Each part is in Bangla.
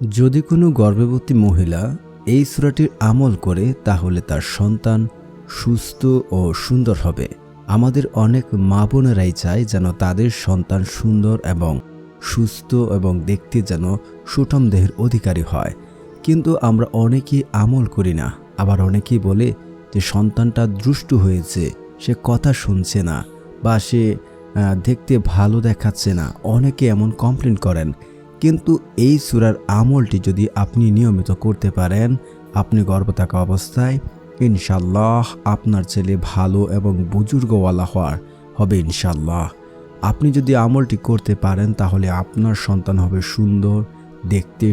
যদি কোনো গর্ভবতী মহিলা এই সূরাটির আমল করে, তাহলে তার সন্তান সুস্থ ও সুন্দর হবে। আমাদের অনেক মা বোনেরাই চায় যেন তাদের সন্তান সুন্দর এবং সুস্থ এবং দেখতে যেন সুঠম দেহের অধিকারী হয়। কিন্তু আমরা অনেকেই আমল করি না। আবার অনেকেই বলে যে সন্তানটা দুষ্টু হয়েছে, সে কথা শুনছে না বা সে দেখতে ভালো দেখাচ্ছে না। অনেকে এমন কমপ্লেন করেন। কিন্তু এই সুরার আমলটি যদি আপনি নিয়মিত করতে পারেন, আপনি গর্ভ থাকা অবস্থায় ইনশাল্লাহ আপনার ছেলে ভালো এবং বুজুর্গওয়ালা হওয়ার হবে ইনশাল্লাহ আপনি যদি আমলটি করতে পারেন, তাহলে আপনার সন্তান হবে সুন্দর, দেখতে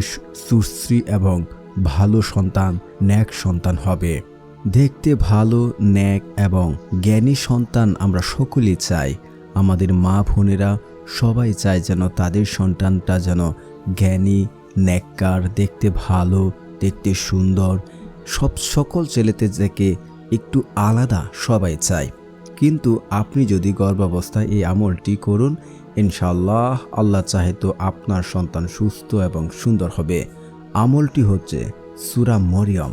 সুশ্রী এবং ভালো সন্তান, ন্যাক সন্তান হবে। দেখতে ভালো, ন্যাক এবং জ্ঞানী সন্তান আমরা সকলেই চাই। আমাদের মা বোনেরা সবাই চায় যেন তাদের সন্তানটা যেন জ্ঞানী, ন্যাক্কার, দেখতে ভালো, দেখতে সুন্দর। সব সকল ছেলেতে থেকে একটু আলাদা সবাই চায়। কিন্তু আপনি যদি গর্ভাবস্থায় এই আমলটি করুন ইনশাল্লাহ আল্লাহ চাহে তো আপনার সন্তান সুস্থ এবং সুন্দর হবে। আমলটি হচ্ছে সুরা মরিয়ম।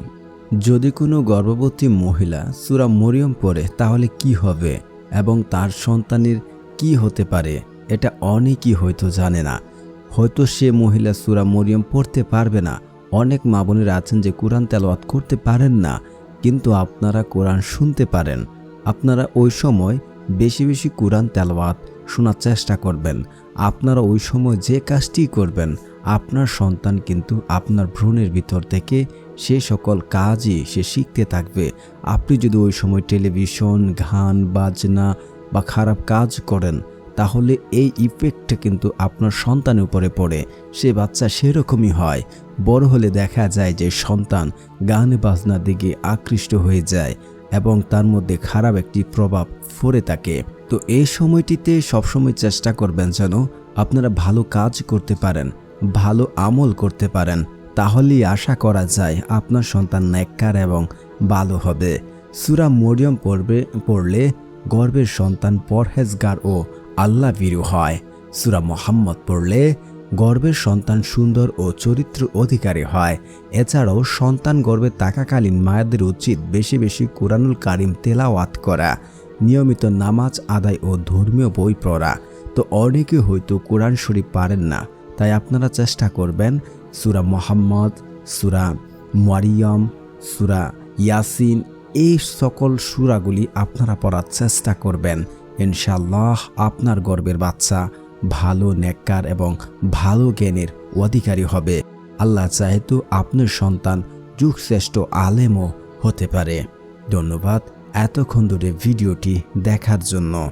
যদি কোনো গর্ভবতী মহিলা সুরা মরিয়ম পড়ে, তাহলে কি হবে এবং তার সন্তানের কি হতে পারে? এটা অনেকেই হয়তো জানে না। হয়তো সে মহিলা সুরা মরিয়ম পড়তে পারবে না। অনেক মা বোনেরা আছেন যে কোরআন তেলাওয়াত করতে পারেন না, কিন্তু আপনারা কোরআন শুনতে পারেন। আপনারা ওই সময় বেশি বেশি কোরআন তেলাওয়াত শোনার চেষ্টা করবেন। আপনারা ওই সময় যে কাজটি করবেন, আপনার সন্তান কিন্তু আপনার ভ্রণের ভিতর থেকে সে সকল কাজই সে শিখতে থাকবে। আপনি যদি ওই সময় টেলিভিশন, গান, বাজনা বা খারাপ কাজ করেন তাহলে এই ইফেক্টটা কিন্তু আপনার সন্তানের উপরে পড়ে। সে বাচ্চা সেরকমই হয়। বড় হলে দেখা যায় যে সন্তান গান বাজনার দিকে আকৃষ্ট হয়ে যায় এবং তার মধ্যে খারাপ একটি প্রভাব পড়ে থাকে। তো এই সময়টিতে সবসময় চেষ্টা করবেন যেন আপনারা ভালো কাজ করতে পারেন, ভালো আমল করতে পারেন। তাহলেই আশা করা যায় আপনার সন্তান ন্যাক্কার এবং ভালো হবে। সুরা মরিয়ম পড়বে, পড়লে গর্বের সন্তান পরহেজগার ও আল্লাহ বিরু হয়। সুরা মোহাম্মদ পড়লে গর্বের সন্তান সুন্দর ও চরিত্র অধিকারী হয়। এছাড়াও সন্তান গর্ভে থাকাকালীন মায়েদের উচিত বেশি বেশি কোরআনুল কারিম তেলাওয়াত করা, নিয়মিত নামাজ আদায় ও ধর্মীয় বই পড়া। তো অনেকে হয়তো কোরআন শরীফ পারেন না, তাই আপনারা চেষ্টা করবেন সুরা মোহাম্মদ, সুরা মারিয়ম, সুরা ইয়াসিন, এই সকল সুরাগুলি আপনারা পড়ার চেষ্টা করবেন। ইনশাল্লাহ আপনার গর্বের বাচ্চা ভালো নেককার এবং ভালো জ্ঞানের অধিকারী হবে। আল্লাহ চাহেতু আপনার সন্তান যুগশ্রেষ্ঠ আলেমও হতে পারে। ধন্যবাদ এতক্ষণ ধরে ভিডিওটি দেখার জন্য।